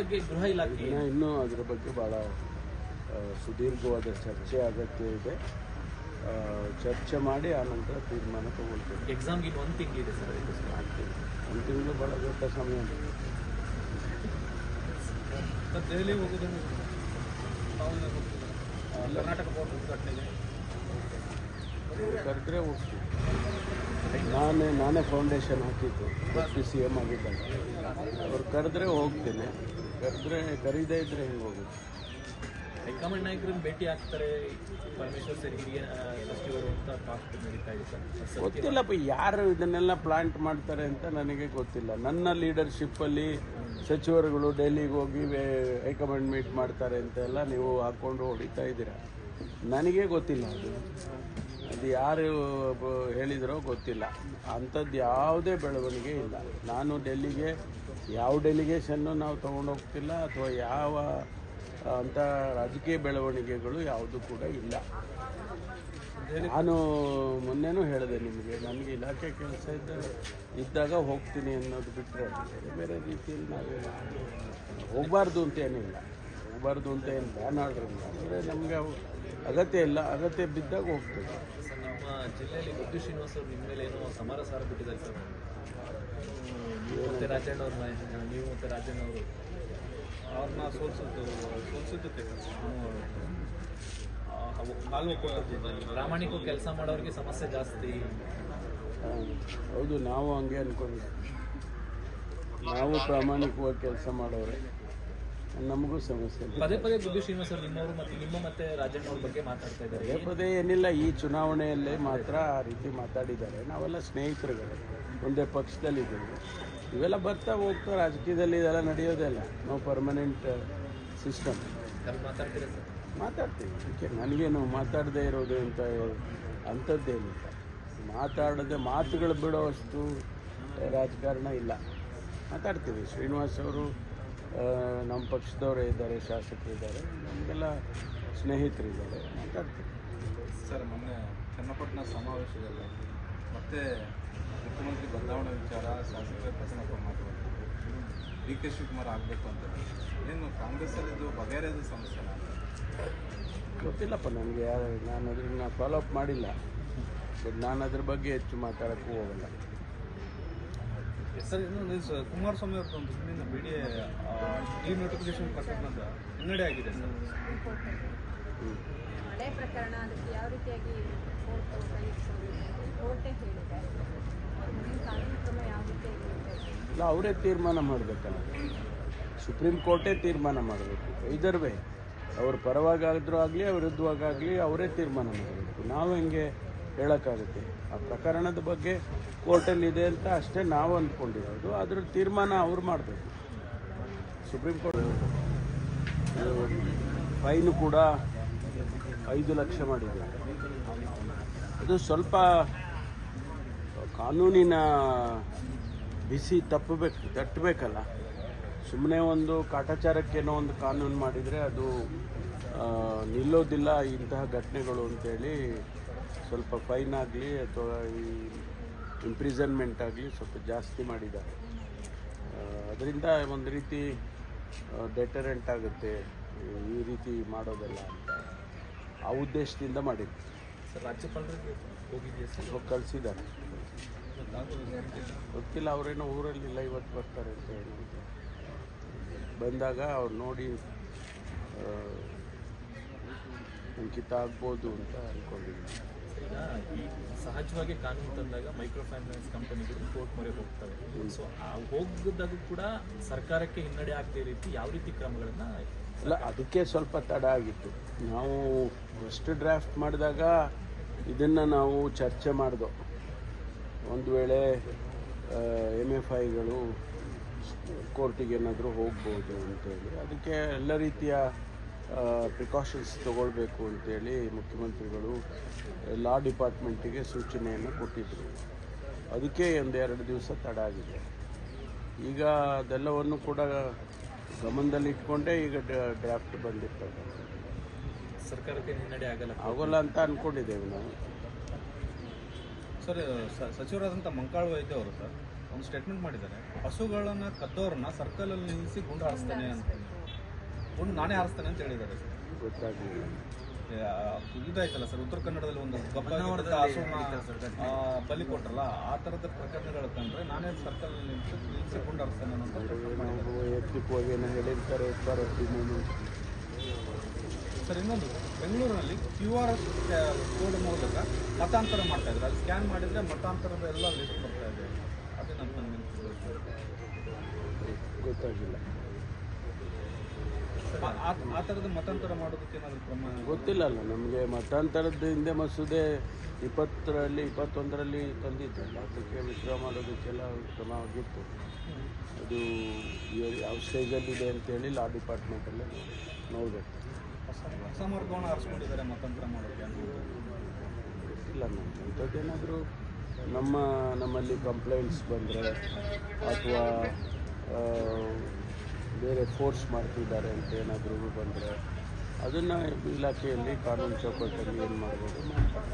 ಬಗ್ಗೆ ಗೃಹ ಇಲಾಖೆ ಇನ್ನು ಅದರ ಬಗ್ಗೆ ಭಾಳ ಸುದೀರ್ಘವಾದ ಚರ್ಚೆ ಅಗತ್ಯ ಇದೆ. ಚರ್ಚೆ ಮಾಡಿ ಆನಂತರ ತೀರ್ಮಾನ ತಗೊಳ್ತೇವೆ. ಎಕ್ಸಾಮ್ಗೆ ಒಂದು ತಿಂಗಳಿದೆ ಸರ್. ಒಂದು ತಿಂಗಳು ಭಾಳ ದೊಡ್ಡ ಸಮಯ ದೆಹಲಿ ಹೋಗೋದನ್ನು ಕರ್ನಾಟಕ ಬೋರ್ಡ್ ಉದ್ಘಾಟನೆಗೆ? ಕರೆದ್ರೆ ಹೋಗ್ತೀವಿ. ನಾನೇ ನಾನೇ ಫೌಂಡೇಶನ್ ಹಾಕಿದ್ದು. ಸಿ ಎಂ ಆಗಿದ್ದಾಗ. ಅವ್ರು ಕರೆದ್ರೆ ಹೋಗ್ತೀನಿ. ಕರೆದ್ರೆ ಕರೀದೇ ಇದ್ರೆ ಹೆಂಗೆ ಹೋಗುತ್ತೆ? ಹೈಕಮಾಂಡ್ ನಾಯಕರನ್ನು ಭೇಟಿ ಆಗ್ತಾರೆ. ಪರಮೇಶ್ವರ್ ಸರ್ ಹಿರಿಯ ಸಚಿವರು ಅಂತ ಟಾಕ್ ನಡೀತಾ ಇದೆ ಸರ್. ಗೊತ್ತಿಲ್ಲಪ್ಪ ಯಾರು ಇದನ್ನೆಲ್ಲ ಪ್ಲಾಂಟ್ ಮಾಡ್ತಾರೆ ಅಂತ ನನಗೆ ಗೊತ್ತಿಲ್ಲ. ನನ್ನ ಲೀಡರ್ಶಿಪ್ಪಲ್ಲಿ ಸಚಿವರುಗಳು ಡೆಲ್ಲಿಗೆ ಹೋಗಿ ಹೈಕಮಾಂಡ್ ಮೀಟ್ ಮಾಡ್ತಾರೆ ಅಂತೆಲ್ಲ ನೀವು ಹಾಕ್ಕೊಂಡು ಹೊಡಿತಾ ಇದ್ದೀರಾ? ನನಗೆ ಗೊತ್ತಿಲ್ಲ ಅದು. ಅದು ಯಾರು ಹೇಳಿದರೋ ಗೊತ್ತಿಲ್ಲ. ಅಂಥದ್ದು ಯಾವುದೇ ಬೆಳವಣಿಗೆ ಇಲ್ಲ. ನಾನು ಡೆಲ್ಲಿಗೆ, ಯಾವ ಡೆಲಿಗೇಷನ್ನು ನಾವು ತೊಗೊಂಡೋಗ್ತಿಲ್ಲ ಅಥವಾ ಯಾವ ಅಂಥ ರಾಜಕೀಯ ಬೆಳವಣಿಗೆಗಳು ಯಾವುದು ಕೂಡ ಇಲ್ಲ. ನಾನು ಮೊನ್ನೆನೂ ಹೇಳಿದೆ ನಿಮಗೆ ನನಗೆ ಇಲಾಖೆ ಕೆಲಸ ಇದ್ದ, ಇದ್ದಾಗ ಹೋಗ್ತೀನಿ ಅನ್ನೋದು ಬಿಟ್ಟರೆ ಬೇರೆ ಬೇರೆ ರೀತಿಯಲ್ಲಿ ನಾವು ಹೋಗಬಾರ್ದು ಅಂತ ಏನಿಲ್ಲ. ಹೋಗಬಾರ್ದು ಅಂತ ಏನು ಬ್ಯಾನ್ ಆರ್ಡ್ರಿಲ್ಲ ಅಂದರೆ ನಮಗೆ ಅಗತ್ಯ ಇಲ್ಲ. ಅಗತ್ಯ ಬಿದ್ದಾಗ ಹೋಗ್ತೀವಿ. ನಮ್ಮ ಜಿಲ್ಲೆಯಲ್ಲಿ ಗುಡ್ಡು ಶ್ರೀನಿವಾಸ್ ಅವರು ನಿಮ್ಮ ಮೇಲೆ ಏನೋ ಸಮರ ಸಾರ ಬಿಟ್ಟಿದ್ದಾರೆ ಸರ್. ನೀವು ಮತ್ತೆ ರಾಜಣ್ಣ ಅವ್ರ ನೀವು ಮತ್ತೆ ರಾಜಣ್ಣ ಅವರು. ಅವ್ರನ್ನ ಸೋಲ್ಸುತ್ತೆ ಸೋಲ್ಸುತ್ತೆ. ಪ್ರಾಮಾಣಿಕ ಕೆಲಸ ಮಾಡೋರಿಗೆ ಸಮಸ್ಯೆ ಜಾಸ್ತಿ. ಹೌದು ನಾವು ಹಂಗೆ ಅನ್ಕೊಂಡಿದ್ದೀವಿ. ನಾವು ಪ್ರಾಮಾಣಿಕವಾಗಿ ಕೆಲಸ ಮಾಡೋರೆ. ನಮಗೂ ಸಮಸ್ಯೆ. ಪದೇ ಪದೇ ಗುಡ್ಡು ಶ್ರೀನಿವಾಸ್ ಅವರು ನಿಮ್ಮವರು ಮತ್ತೆ ನಿಮ್ಮ ಮತ್ತೆ ರಾಜಣ್ಣ ಅವ್ರ ಬಗ್ಗೆ ಮಾತಾಡ್ತಾ ಇದ್ದಾರೆ. ಪದೇ ಪದೇ ಏನಿಲ್ಲ ಈ ಚುನಾವಣೆಯಲ್ಲೇ ಮಾತ್ರ ಆ ರೀತಿ ಮಾತಾಡಿದ್ದಾರೆ. ನಾವೆಲ್ಲ ಸ್ನೇಹಿತರುಗಳು ಒಂದೇ ಪಕ್ಷದಲ್ಲಿದ್ದೀವಿ. ಇವೆಲ್ಲ ಬರ್ತಾ ಹೋಗ್ತಾ ರಾಜಕೀಯದಲ್ಲಿ ಇದೆಲ್ಲ ನಡೆಯೋದೇ ಇಲ್ಲ. ನಾವು ಪರ್ಮನೆಂಟ್ ಸಿಸ್ಟಮ್ ಅಲ್ಲಿ ಮಾತಾಡ್ತೀರಾ ಸರ್? ಮಾತಾಡ್ತೀವಿ. ಅದಕ್ಕೆ ನನಗೇನು ಮಾತಾಡದೇ ಇರೋದು ಅಂತ ಅಂಥದ್ದೇನಿಲ್ಲ ಮಾತಾಡದೆ ಮಾತುಗಳು ಬಿಡೋ ಅಷ್ಟು ರಾಜಕಾರಣ ಇಲ್ಲ. ಮಾತಾಡ್ತೀವಿ. ಶ್ರೀನಿವಾಸ್ ಅವರು ನಮ್ಮ ಪಕ್ಷದವರೇ ಇದ್ದಾರೆ ಶಾಸಕರಿದ್ದಾರೆ ನಮಗೆಲ್ಲ ಸ್ನೇಹಿತರಿದ್ದಾರೆ ಮಾತಾಡ್ತೀವಿ. ಸರ್ ಮೊನ್ನೆ ಚನ್ನಪಟ್ಟಣ ಸಮಾವೇಶದಲ್ಲಿ ಮತ್ತೆ ಮುಖ್ಯಮಂತ್ರಿ ಬದಲಾವಣೆ ವಿಚಾರ ಶಾಸಕರ ಪ್ರಸನ್ನಪ್ಪ ಮಾತಾಡ್ತಿದ್ರು. ಡಿ ಕೆ ಶಿವಕುಮಾರ್ ಆಗಬೇಕು ಅಂತ ಏನು ಕಾಂಗ್ರೆಸ್ಸಲ್ಲಿ ಇದು ಬಗೆಹರಿಯೋದು ಸಮಸ್ಯೆ ಗೊತ್ತಿಲ್ಲಪ್ಪ ನನಗೆ ಯಾರು ನಾನು ಅದನ್ನ ಫಾಲೋ ಅಪ್ ಮಾಡಿಲ್ಲ. ಬಟ್ ನಾನು ಅದ್ರ ಬಗ್ಗೆ ಹೆಚ್ಚು ಮಾತಾಡೋಕ್ಕೂ ಹೋಗಲ್ಲ. ಸರ್ ಇನ್ನೊಂದು ಸ- ಕುಮಾರಸ್ವಾಮಿ ಅವ್ರದ್ದು ಒಂದು ಹಿಂದಿನ ಬಿ ಡಿ ಡಿ ನೋಟಿಫಿಕೇಶನ್ ಪ್ರಕರಣದ ಹಿನ್ನಡೆ ಆಗಿದೆ ಸರ್. ಹಳೆ ಪ್ರಕರಣ ಅದಕ್ಕೆ ಯಾವ ರೀತಿಯಾಗಿ ಕೋರ್ಟ್ ಕೋರ್ಟೇ ಹೇಳಿದೆ. ಕಾನೂನು ಕ್ರಮ ಯಾವ ರೀತಿಯಾಗಿ ಇಲ್ಲ ಅವರೇ ತೀರ್ಮಾನ ಮಾಡಬೇಕಲ್ಲ. ಸುಪ್ರೀಂ ಕೋರ್ಟೇ ತೀರ್ಮಾನ ಮಾಡಬೇಕು. ಇದರ್ವೇ ಅವ್ರ ಪರವಾಗಾದ್ರೂ ಆಗಲಿ ಅವ್ರ ವಿರುದ್ಧವಾಗಲಿ ಅವರೇ ತೀರ್ಮಾನ ಮಾಡಬೇಕು. ನಾವು ಹೆಂಗೆ ಹೇಳೋಕ್ಕಾಗುತ್ತೆ. ಆ ಪ್ರಕರಣದ ಬಗ್ಗೆ ಕೋರ್ಟಲ್ಲಿ ಇದೆ ಅಂತ ಅಷ್ಟೇ ನಾವು ಅಂದ್ಕೊಂಡಿರೋದು. ಅದ್ರ ತೀರ್ಮಾನ ಅವ್ರು ಮಾಡಬೇಕು. ಸುಪ್ರೀಂ ಕೋರ್ಟ್ ಫೈನು ಕೂಡ ಐದು ಲಕ್ಷ ಮಾಡಿದ್ದಾರೆ ಅದು ಸ್ವಲ್ಪ ಕಾನೂನಿನ ಬಿಸಿ ತಪ್ಪಬೇಕು, ತಟ್ಟಬೇಕಲ್ಲ. ಸುಮ್ಮನೆ ಒಂದು ಕಾಟಾಚಾರಕ್ಕೇನೋ ಒಂದು ಕಾನೂನು ಮಾಡಿದರೆ ಅದು ನಿಲ್ಲೋದಿಲ್ಲ ಇಂತಹ ಘಟನೆಗಳು ಅಂತೇಳಿ ಸ್ವಲ್ಪ ಫೈನ್ ಆಗಲಿ ಅಥವಾ ಈ ಇಂಪ್ರಿಸನ್ಮೆಂಟ್ ಆಗಲಿ ಸ್ವಲ್ಪ ಜಾಸ್ತಿ ಮಾಡಿದ್ದಾರೆ. ಅದರಿಂದ ಒಂದು ರೀತಿ ಡೆಟರೆಂಟ್ ಆಗುತ್ತೆ ಈ ರೀತಿ ಮಾಡೋದಲ್ಲ ಅಂತ ಆ ಉದ್ದೇಶದಿಂದ ಮಾಡಿದ್ದು. ಸರ್ ರಾಜ್ಯಪಾಲರಿಗೆ ಹೋಗಿದೆಯಾ ಸರ್? ಕಳಿಸಿದ್ದಾರೆ. ಗೊತ್ತಿಲ್ಲ ಅವರೇನೋ ಊರಲ್ಲಿಲ್ಲ ಇವತ್ತು ಬರ್ತಾರೆ ಅಂತ ಹೇಳಿ. ಬಂದಾಗ ಅವ್ರು ನೋಡಿ ಅಂಕಿತ ಆಗ್ಬೋದು ಅಂತ ಅಂದ್ಕೊಂಡಿದ್ದೀನಿ ಈಗ ಈ ಸಹಜವಾಗಿ ಕಾನೂನು ತಂದಾಗ ಮೈಕ್ರೋ ಫೈನಾನ್ಸ್ ಕಂಪನಿಗಳು ಕೋರ್ಟ್ ಮೊರೆ ಹೋಗ್ತವೆ. ಸೊ ಹೋಗದಾಗ ಕೂಡ ಸರ್ಕಾರಕ್ಕೆ ಹಿನ್ನಡೆ ಆಗದೇ ರೀತಿ ಯಾವ ರೀತಿ ಕ್ರಮಗಳನ್ನ ಅಲ್ಲ, ಅದಕ್ಕೆ ಸ್ವಲ್ಪ ತಡ ಆಗಿತ್ತು. ನಾವು ಫಸ್ಟ್ ಡ್ರಾಫ್ಟ್ ಮಾಡಿದಾಗ ಇದನ್ನು ನಾವು ಚರ್ಚೆ ಮಾಡ್ದೋ. ಒಂದು ವೇಳೆ ಎಂ ಎಫ್ ಐಗಳು ಕೋರ್ಟಿಗೆ ಏನಾದರೂ ಹೋಗ್ಬೋದು ಅಂತೇಳಿ ಅದಕ್ಕೆ ಎಲ್ಲ ರೀತಿಯ ಪ್ರಿಕಾಷನ್ಸ್ ತಗೊಳ್ಬೇಕು ಅಂತೇಳಿ ಮುಖ್ಯಮಂತ್ರಿಗಳು ಲಾ ಡಿಪಾರ್ಟ್ಮೆಂಟಿಗೆ ಸೂಚನೆಯನ್ನು ಕೊಟ್ಟಿದ್ದರು ಅದಕ್ಕೆ ಒಂದು ಎರಡು ದಿವಸ ತಡ ಆಗಿದೆ. ಈಗ ಅದೆಲ್ಲವನ್ನು ಕೂಡ ಗಮನದಲ್ಲಿಟ್ಕೊಂಡೇ ಈಗ ಡ್ರಾಫ್ಟ್ ಬಂದಿರ್ತದೆ. ಸರ್ಕಾರಕ್ಕೆ ಹಿನ್ನಡೆ ಆಗಲ್ಲ. ಆಗೋಲ್ಲ ಅಂತ ಅಂದ್ಕೊಂಡಿದ್ದೇವೆ ನಾವು. ಸರ್ ಸ- ಸಚಿವರಾದಂಥ ಮಂಕಾಳು ವೈದ್ಯ ಅವರು ಸರ್ ಒಂದು ಸ್ಟೇಟ್ಮೆಂಟ್ ಮಾಡಿದ್ದಾರೆ. ಹಸುಗಳನ್ನು ಕದ್ದೋರನ್ನ ಸರ್ಕಲಲ್ಲಿ ನಿಲ್ಲಿಸಿ ಗುಂಡು ಹಾರಿಸ್ತಾನೆ ಅಂತ. ಗುಂಡು ನಾನೇ ಹಾರಿಸ್ತೇನೆ ಅಂತ ಹೇಳಿದ್ದಾರೆ ಗೊತ್ತಾಗಲಿಲ್ಲ. ಆ, ಇದಾಯ್ತಲ್ಲ ಸರ್ ಉತ್ತರ ಕನ್ನಡದಲ್ಲಿ ಒಂದು ಬಲಿ ಕೊಟ್ರಲ್ಲ ಆ ತರದ ಪ್ರಕರಣಗಳು ಕಂಡ್ರೆ ನಾನೇ ಸರ್ಕಲ್ ಹಾರಿಸ್ತಾನೆ ಹೇಳಿರ್ತಾರೆ ಸರ್ ಮೂಮೆಂಟ್ ಸರ್ ಇನ್ನೊಂದು ಬೆಂಗಳೂರಿನಲ್ಲಿ ಕ್ಯೂ ಆರ್ ಕೋಡ್ ಮೂಲಕ ಮತಾಂತರ ಮಾಡ್ತಾ ಇದ್ದಾರೆ. ಅಲ್ಲಿ ಸ್ಕ್ಯಾನ್ ಮಾಡಿದ್ರೆ ಮತಾಂತರದ ಎಲ್ಲ ಲಿಸ್ಟ್ ಬರ್ತಾ ಇದೆ. ಅದೇ ನನ್ನ ಗೊತ್ತಾಗಿಲ್ಲ. ಆ- ಥರದ ಮತಾಂತರ ಮಾಡೋದಕ್ಕೆ ಏನಾದರೂ ಕ್ರಮ? ಗೊತ್ತಿಲ್ಲ ಅಲ್ಲ ನಮಗೆ ಮತಾಂತರದ ಹಿಂದೆ ಮಸೂದೆ ಇಪ್ಪತ್ತರಲ್ಲಿ ಇಪ್ಪತ್ತೊಂದರಲ್ಲಿ ತಂದಿದ್ದಲ್ಲ ಅದಕ್ಕೆ ವಿಡ್ರಾ ಮಾಡೋದಕ್ಕೆಲ್ಲ ಕ್ರಮ ಆಗಿತ್ತು. ಅದು ಯಾವ ಸ್ಟೇಜಲ್ಲಿದೆ ಅಂತೇಳಿ ಲಾ ಡಿಪಾರ್ಟ್ಮೆಂಟಲ್ಲೇ ನೋಡಬೇಕು. ಹೊಸ ಹೊಸ ಮಾರ್ಗವನ್ನು ಆರಿಸ್ಕೊಂಡಿದ್ದಾರೆ ಮತಾಂತರ ಮಾಡೋಕ್ಕೆ ಗೊತ್ತಿಲ್ಲ ನಮ್ಗೆ ಅಂಥದ್ದೇನಾದರೂ ನಮ್ಮ ನಮ್ಮಲ್ಲಿ ಕಂಪ್ಲೇಂಟ್ಸ್ ಬಂದರೆ ಅಥವಾ ಬೇರೆ ಫೋರ್ಸ್ ಮಾಡ್ತಿದ್ದಾರೆ ಅಂತ ಏನಾದರೂ ಬಂದರೆ ಅದನ್ನು ಇಲಾಖೆಯಲ್ಲಿ ಕಾನೂನು ಚೌಕಟ್ಟಲ್ಲಿ ಏನು ಮಾಡ್ಬೋದು? ಮಾಡ್ತಾರೆ